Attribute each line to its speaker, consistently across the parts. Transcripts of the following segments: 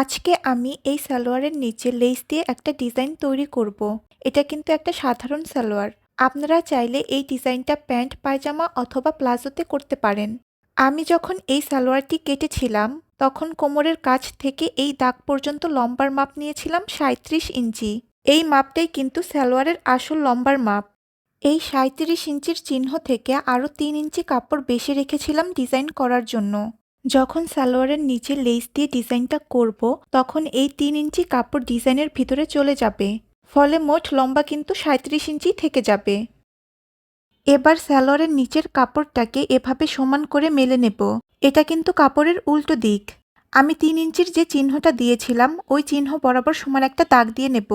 Speaker 1: আজকে আমি এই সালোয়ারের নিচে লেস দিয়ে একটা ডিজাইন তৈরি করব। এটা কিন্তু একটা সাধারণ সালোয়ার। আপনারা চাইলে এই ডিজাইনটা প্যান্ট, পায়জামা অথবা প্লাজোতে করতে পারেন। আমি যখন এই সালোয়ারটি কেটেছিলাম, তখন কোমরের কাছ থেকে এই দাগ পর্যন্ত লম্বার মাপ নিয়েছিলাম সাঁত্রিশ ইঞ্চি। এই মাপটাই কিন্তু সালোয়ারের আসল লম্বার মাপ। এই সাঁত্রিশ ইঞ্চির চিহ্ন থেকে আরও তিন ইঞ্চি কাপড় বেশি রেখেছিলাম ডিজাইন করার জন্য। যখন সালোয়ারের নিচে লেস দিয়ে ডিজাইনটা করব, তখন এই তিন ইঞ্চি কাপড় ডিজাইনের ভিতরে চলে যাবে। ফলে মোট লম্বা কিন্তু সাঁত্রিশ ইঞ্চি থেকে যাবে। এবার সালোয়ারের নিচের কাপড়টাকে এভাবে সমান করে মেলে নেব। এটা কিন্তু কাপড়ের উল্টো দিক। আমি তিন ইঞ্চির যে চিহ্নটা দিয়েছিলাম, ওই চিহ্ন বরাবর সমান একটা দাগ দিয়ে নেব।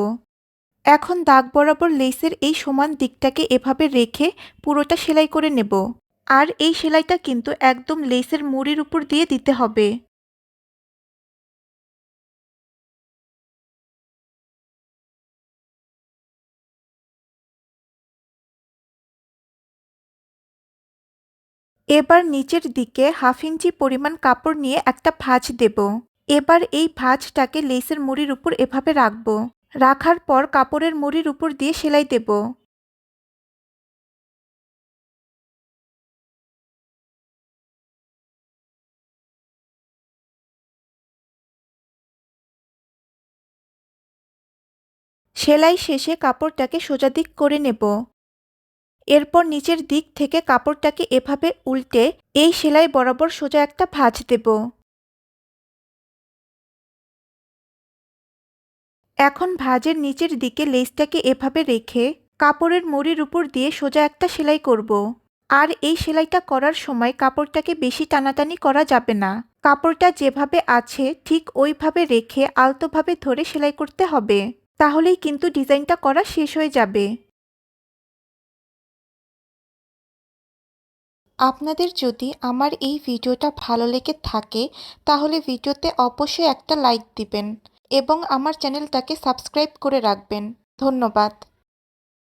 Speaker 1: এখন দাগ বরাবর লেসের এই সমান দিকটাকে এভাবে রেখে পুরোটা সেলাই করে নেব। আর এই সেলাইটা কিন্তু একদম লেসের মুড়ির উপর দিয়ে দিতে হবে। এবার নিচের দিকে হাফ ইঞ্চি পরিমাণ কাপড় নিয়ে একটা ভাঁজ দেব। এবার এই ভাঁজটাকে লেসের মুড়ির উপর এভাবে রাখব। রাখার পর কাপড়ের মুড়ির উপর দিয়ে সেলাই দেব। সেলাই শেষে কাপড়টাকে সোজা দিক করে নেব। এরপর নিচের দিক থেকে কাপড়টাকে এভাবে উল্টে এই সেলাই বরাবর সোজা একটা ভাঁজ দেব। এখন ভাঁজের নিচের দিকে লেসটাকে এভাবে রেখে কাপড়ের মুড়ির উপর দিয়ে সোজা একটা সেলাই করব। আর এই সেলাইটা করার সময় কাপড়টাকে বেশি টানাটানি করা যাবে না। কাপড়টা যেভাবে আছে ঠিক ওইভাবে রেখে আলতোভাবে ধরে সেলাই করতে হবে। তাহলেই কিন্তু ডিজাইনটা করা শেষ হয়ে যাবে। আপনাদের যদি আমার এই ভিডিওটা ভালো লেগে থাকে, তাহলে ভিডিওতে অবশ্যই একটা লাইক দিবেন এবং আমার চ্যানেলটাকে সাবস্ক্রাইব করে রাখবেন। ধন্যবাদ।